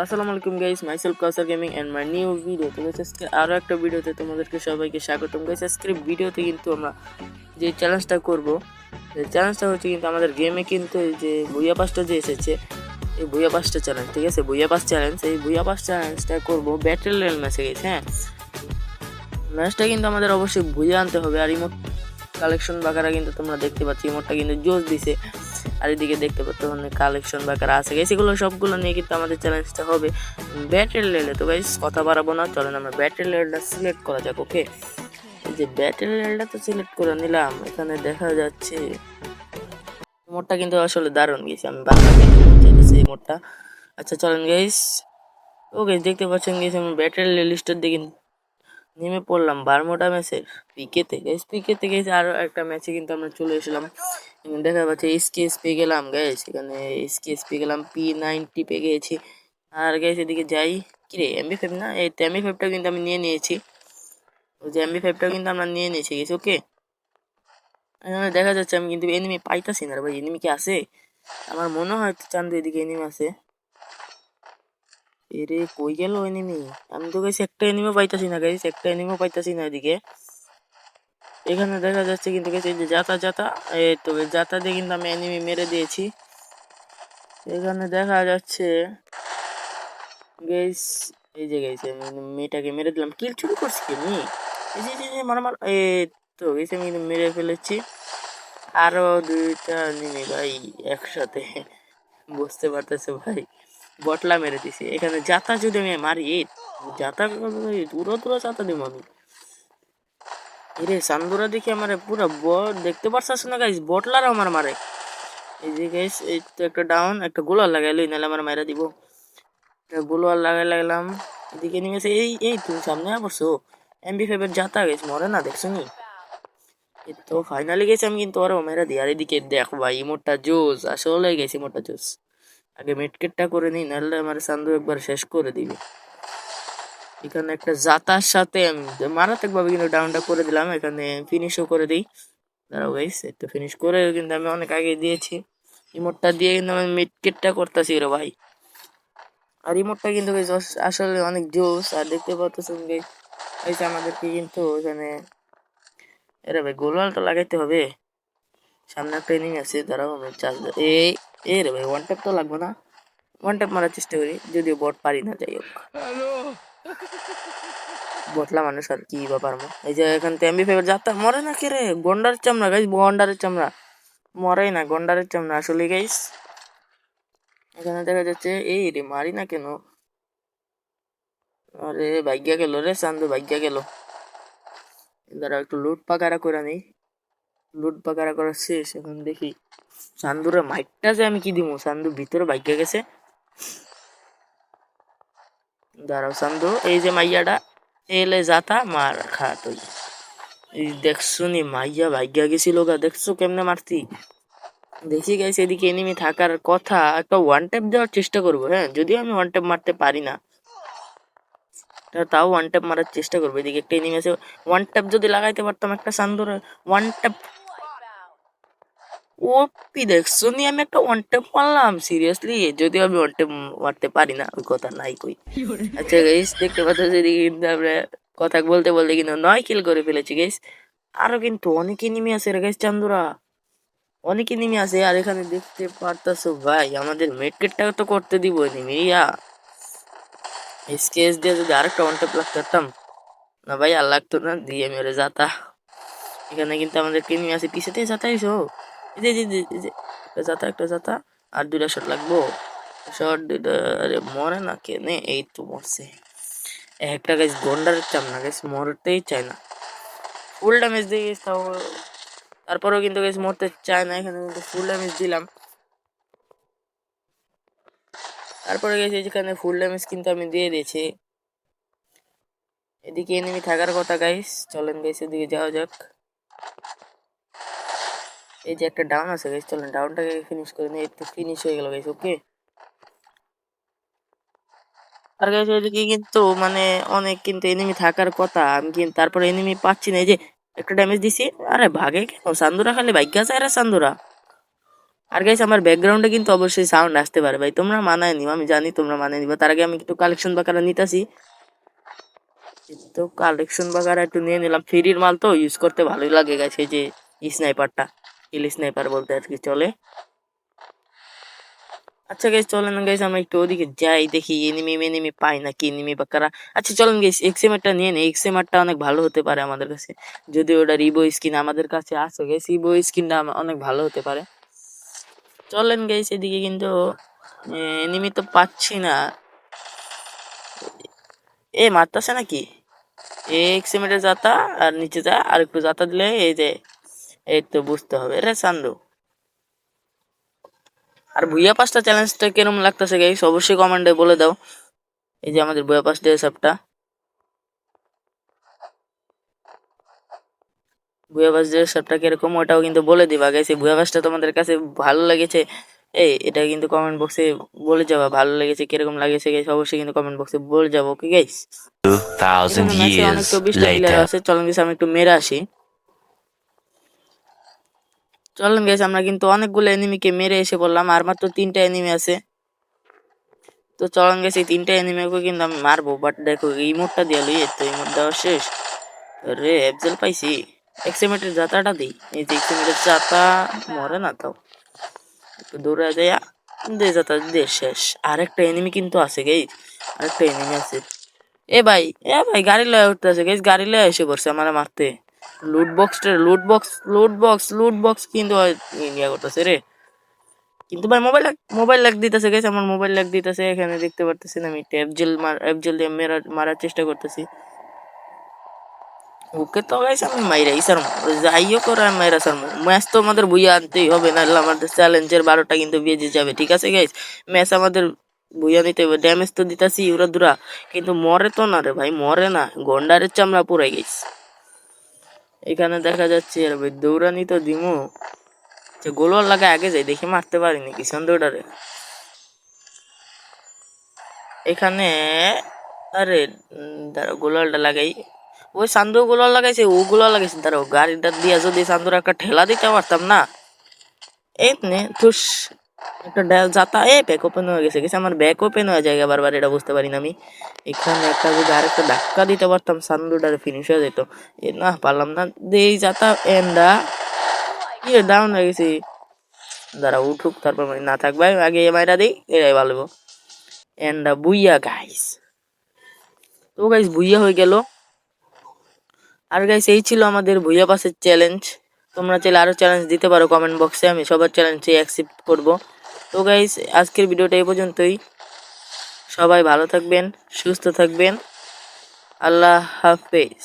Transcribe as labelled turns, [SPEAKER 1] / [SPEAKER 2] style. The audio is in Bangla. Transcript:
[SPEAKER 1] আসসালামু আলাইকুম guys myself Kawsar gaming and my new video তো আজকে আরও একটা ভিডিওতে তোমাদেরকে সবাইকে স্বাগতম। গাইস আজকের ভিডিওতে কিন্তু আমরা যে চ্যালেঞ্জটা করব, এই চ্যালেঞ্জটা হচ্ছে কিন্তু আমাদের গেমে কিন্তু এই যে ভুইয়া পাসটা যে এসেছে, এই ভুইয়া পাসটা চ্যালেঞ্জ ঠিক আছে? ভুইয়া পাস চ্যালেঞ্জ এই ভুইয়া পাস চ্যালেঞ্জটা করব ব্যাটেল রেল ম্যাচে গেছে হ্যাঁ? ম্যাচটা কিন্তু আমাদের অবশ্যই ভুইয়া আনতে হবে আর ইমোট কালেকশন বাকারা কিন্তু তোমরা দেখতে পাচ্ছ ইমোটটা কিন্তু জোশ দিছে। আর এদিকে দেখতে পাচ্ছ অনেক কালেকশন বাকারা আছে গেছে এগুলো সবগুলো নিয়ে কিন্তু আমাদের চ্যালেঞ্জটা হবে ব্যাটেল লেলে তো গাইস কথা বাড়াবো না, চলেন আমরা ব্যাটেল লেলটা সিলেক্ট করা যাক ওকে যে ব্যাটেল লেলটা তো সিলেক্ট করে নিলাম, এখানে দেখা যাচ্ছে মোটটা কিন্তু আসলে দারুণ গেছে আমি চাইতেছি এই মোটটা আচ্ছা চলেন গাইস ও গাইস দেখতে পাচ্ছেন গেছে আমি ব্যাটেল লিস্টের দিকে নেমে পড়লাম বারমোটা ম্যাচের পিকেতে গাইস পিকেতে গেছে আরও একটা ম্যাচে কিন্তু আমরা চলে এসেলাম। দেখা যাচ্ছে এসকেএস পেয়ে গেলাম গাইস এখানে এসকেএস পেয়ে গেলাম পি নাইনটি পেয়ে গেছি। আর গাইস এদিকে যাই। কিরে এমবি ফাইভ না? এই এমবি ফাইভটা কিন্তু আমি নিয়ে নিয়েছি। ওই যে এমবি ফাইভটা কিন্তু আমরা নিয়ে নিয়েছি গেছি ওকে দেখা যাচ্ছে আমি কিন্তু এনিমি পাইতাছি না ভাই এনিমি কি আছে? আমার মনে হয় চান্দু এদিকে এনিমি আছে। এরে, কই গেল এনিমি আমি তো গাইছি একটা এনিমিও পাইতাছি না গেছি একটা এনিমিও পাইতাছি না এদিকে। এখানে দেখা যাচ্ছে কিন্তু এই যে যাতা যাতা, এই তো যাতা দিয়ে কিন্তু আমি এনিমি মেরে দিয়েছি। এখানে দেখা যাচ্ছে গেস এই যে গেছে মেয়েটাকে মেরে দিলাম। কিল চুরি করছি কি এই যে এই যে মার মার, এই তো গেছে আমি কিন্তু মেরে ফেলেছি। আরও দুইটা নিমি ভাই একসাথে, বুঝতে পারতেছে ভাই? বটলা মেরে দিছি। এখানে যাতা যদি আমি মারি, যাতা দূরো দূরো যাতা দিব আমি। এরে সান্দুরা দেখি আমার পুরো বট দেখতে পারছাস না গাইস বটলার আমার মারে। এই যে গাইস এই তো একটা ডাউন একটা গোলার লাগাইলো নাহলে আমার মারা দিব। একটা গোলার লাগাই লাগলাম এদিকে নিমেছে এই এই তুমি সামনে পড়ছো? এমবি ফাইভের যাতা গেছে মরে না, দেখছ নি? তো ফাইনালি গেছে আমি কিন্তু আরও মেরা দিই আর এদিকে দেখো ভাই, ইমোটটা জোস আসলে গেছে ইমোটটা জোস। আগে মেটকেটটা করে নিই, নাহলে আমার সান্দু একবার শেষ করে দিবে। এখানে একটা জাতার সাথে আমি মারাত্মক ভাবে কিন্তু ডাউনটা করে দিলাম। এখানে ফিনিশও করে দিই। দাঁড়াও একটু ফিনিশ করে কিন্তু আমি অনেক আগে দিয়েছি। রিমোটটা দিয়ে কিন্তু আমি মিডকেটটা করতেছি রে ভাই। আর রিমোটটা কিন্তু আসলে অনেক জোস। আর দেখতে পাচ্ছেন গাইস আমাদেরকে কিন্তু এখানে, এরে ভাই গোলওয়ালটা লাগাইতে হবে। সামনে এনিমি আছে, দাঁড়াও আমি চার্জ এই এ রে ভাই ওয়ান ট্যাপ তো লাগবে না। ওয়ান ট্যাপ মারার চেষ্টা করি, যদিও বট পারি না, যাই হোক। বটলা মানুষ আর কি ব্যাপার এই যে এখান থেকে এমবি ফাইভের যাত্রা মরে না কে রে? গন্ডারের চামড়া গাইস গন্ডারের চামড়া। মরেই না, গন্ডারের চামড়া আসলে গাইস এখানে দেখা যাচ্ছে, এই রে, মারি না কেন? আরে, ভাগ্যা গেল রে চান্দু ভাগ্যা গেল। দাঁড়া একটু লুট পাকারা করে নেই। লুট পাকারা করা শেষ, এখন দেখি। চান্দুরে মাইকটা যে আমি কি দিব চান্দু ভিতরে ভাগ্যা গেছে। দাঁড়াও চান্দু এই যে মাইয়াটা, এলে যাতা মার খা তুই। এই দেখছ নি, মাইয়া ভাগ্যা গেছিল গা, দেখছ কেমনে মারতি? দেখি গেছে এদিকে এনিমি থাকার কথা, একটা ওয়ান ট্যাপ দেওয়ার চেষ্টা করব হ্যাঁ? যদিও আমি ওয়ান ট্যাপ মারতে পারি না। তাও ওয়ান ট্যাপ মারার চেষ্টা করব, এদিকে একটা এনিমি আছে। ওয়ান ট্যাপ যদি লাগাইতে পারতাম একটা সান্দুর ওয়ান ট্যাপ ওপি দেখছ? নি আমি একটা ওয়ান ট্যাপ মারলাম সিরিয়াসলি যদিও আমি ওয়ান ট্যাপ মারতে পারি না ওই কথা নাই কই। আচ্ছা গাইস দেখতে পাচ্ছ এদিকে কিন্তু আমরা কথা বলতে বলতে কিন্তু নয় কিল করে ফেলেছি গাইস আরও কিন্তু অনেক এনিমি আছে রে গাইস চান্দুরা। অনেক এনিমি আছে, আর এখানে দেখতে পারতাছো, ভাই, আমাদের মেডকেটটা তো করতে দিব ইয়া। স্কেচ দিয়ে যদি আরেকটা ওয়ান ট্যাপ লাগতে পারতাম না ভাই, আর লাগতো না, দিয়ে মেরে যাতা। এখানে কিন্তু আমাদের এনিমি আছে পিছেতে যাতা যে এই যে, একটা যাতা একটা যাতা আর দুইটা শট লাগবো। শট দুইটা আরে মরে না কেনে এই তো মরছে। একটা গাছ গন্ডারের চাম না গাছ মরতেই চায় না। ফুল ড্যামেজ দিয়ে গেছে তাও। তারপরেও কিন্তু গাছ মরতে চায় না এখানে কিন্তু ফুল ড্যামেজ দিলাম। তারপরে গেছে যেখানে ফুল ড্যামেজ কিন্তু আমি দিয়ে দিয়েছি। এদিকে এনিমি থাকার কথা গাইস চলেন গাইস এদিকে যাওয়া যাক। এই যে একটা ডাউন আছে গাইস চলেন ডাউনটাকে ফিনিশ করে নিই, একটু ফিনিশ হয়ে গেল গাইস ওকে আর গাইস এদিকে কিন্তু মানে অনেক কিন্তু এনিমি থাকার কথা, আমি কিন্তু তারপরে এনিমি পাচ্ছি না, এই যে একটা ড্যামেজ দিছি, আরে ভাগে কেন? সান্দুরা খালি ভাগ্য আছে আরে সান্দুরা। আর গাইস আমার ব্যাকগ্রাউন্ডে কিন্তু অবশ্যই সাউন্ড আসতে পারে ভাই, তোমরা মানায় নিও, আমি জানি তোমরা মানায় নিবা, তার আগে আমি একটু কালেকশন বাকারা নিতাছি। তো কালেকশন বাকারা একটু নিয়ে নিলাম ফ্রির মাল তো ইউজ করতে ভালোই লাগে গেছে এই যে স্নাইপারটা হিল স্নাইপার বলতে আর কি চলে। আচ্ছা গাইস চলেন গাইস আমরা একটু ওদিকে যাই, দেখি এনিমি এনিমি পাই নাকি এনিমি বাকারা আচ্ছা চলেন গাইস এক্সএমআরটা নিয়ে নেই। এক্সএমআরটা অনেক ভালো হতে পারে আমাদের কাছে। যদি ওটা রিবো স্কিন আমাদের কাছে আছে গাইস রিবো স্কিনটা অনেক ভালো হতে পারে। চলেন গাইস এদিকে কিন্তু এনিমি তো পাচ্ছি না। এ, মারতাছে নাকি? এক সিমেন্টের জাতা, আর নিচে যা আর একটু জাতা দিলে, এই যে এই তো বুঝতে হবে। রে সান্দু আর ভুইয়া পাঁচটা চ্যালেঞ্জটা কিরম লাগতেছে গাইস অবশ্যই কমেন্টে বলে দাও। এই যে আমাদের ভুইয়া পাঁচটা সবটা ভুয়া বাস সবটা কীরকম ওটাও কিন্তু বলে দিবা এই ভুয়া বাসটা তোমাদের কাছে ভালো লেগেছে এই এটা কিন্তু কমেন্ট বক্সে বলে যাবা। ভালো লেগেছে কীরকম লাগেছে গাইস অবশ্যই কিন্তু কমেন্ট বক্সে বলে যাব ওকে গাইস
[SPEAKER 2] 2,000
[SPEAKER 1] অনেক
[SPEAKER 2] years
[SPEAKER 1] চব্বিশটা প্লেয়ার আছে চলেন গেছে আমি একটু মেরে আসি। চলেন গেছে আমরা কিন্তু অনেকগুলো এনিমিকে মেরে এসে বললাম আর মাত্র তিনটা এনিমি আছে। তো চলেন গেছে তিনটা এনিমিকে কিন্তু আমি মারবো বাট দেখো ইমোটটা দিয়ে লই তো ইমোট দেওয়া শেষ। রে এফজেল পাইছি। এক্সিমেটের জাতাটা দিই। এই যে এক্সিমেটের জাতা মরে না তাও দৌড়ে যায় দে জাতা দে শেষ। আরেকটা এনিমি কিন্তু আছে গেই আরেকটা এনিমি আছে। এ ভাই এ ভাই, গাড়ি লয়ে উঠতেছে গেছ গাড়ি লয়ে এসে পড়ছে আমার মারতে। লুট বক্সটা লুট বক্স কিন্তু ইন্ডিয়া করতেছে রে। কিন্তু ভাই মোবাইল মোবাইল লাগ দিতেছে গেছে আমার মোবাইল লাগ দিতেছে, এখানে দেখতে পারতেছেন আমি এফজেল মার এফজেল দিয়ে মেরা, মারার চেষ্টা করতেছি। ওকে তো গাইছে আমি মাইরা ইসার যাইও করে আমি মাইরা সার ম্যাচ তো আমাদের বুইয়া আনতেই হবে না আমাদের চ্যালেঞ্জের বারোটা কিন্তু বেজে যাবে, ঠিক আছে গাইস ম্যাচ আমাদের বুইয়া নিতে হবে ড্যামেজ তো দিতাছি ইউরা দুরা, কিন্তু মরে তো না রে ভাই, মরে না, গন্ডারের চামড়া পুরাই গেছে। এখানে দেখা যাচ্ছে আর ভাই দৌড়ানি তো দিমু। যে গোলওয়াল লাগা আগে যাই দেখি মারতে পারিনি কি সন্দেহটারে এখানে আরে উম, দাঁড়াও গোলওয়ালটা লাগাই। ওই সান্দু গুলো লাগাইছে ও ওগুলো লাগাইছে দাঁড়াও গাড়িটা দিয়ে যদি সান্দুর একটা ঠেলা দিতে পারতাম না। এই নে তুস একটা ডেল যাতা, এ ব্যাক ওপেন হয়ে গেছে গেছে আমার ব্যাক ওপেন হয়ে যায় বারবার, এটা বুঝতে পারি না আমি। এখানে একটা যদি আরেকটা ধাক্কা দিতে পারতাম সান্দুটার ফিনিশ হয়ে যেত। এ না, পারলাম না। দেই যাতা এন্ডা ইয়ে ডাউন হয়ে গেছি। দাঁড়া, উঠুক, তারপর মানে না থাকবে আগে এমআইটা দিই, এরাই ভালো। এন্ডা বুইয়া গাইস তো গাইস বুইয়া হয়ে গেল। আর গাইস এই ছিল আমাদের ভুইয়া পাশের চ্যালেঞ্জ তোমরা চাইলে আরও চ্যালেঞ্জ দিতে পারো কমেন্ট বক্সে আমি সবার চ্যালেঞ্জে অ্যাকসেপ্ট করব। তো গাইস আজকের ভিডিওটা এই পর্যন্তই। সবাই ভালো থাকবেন, সুস্থ থাকবেন। আল্লাহ হাফেজ।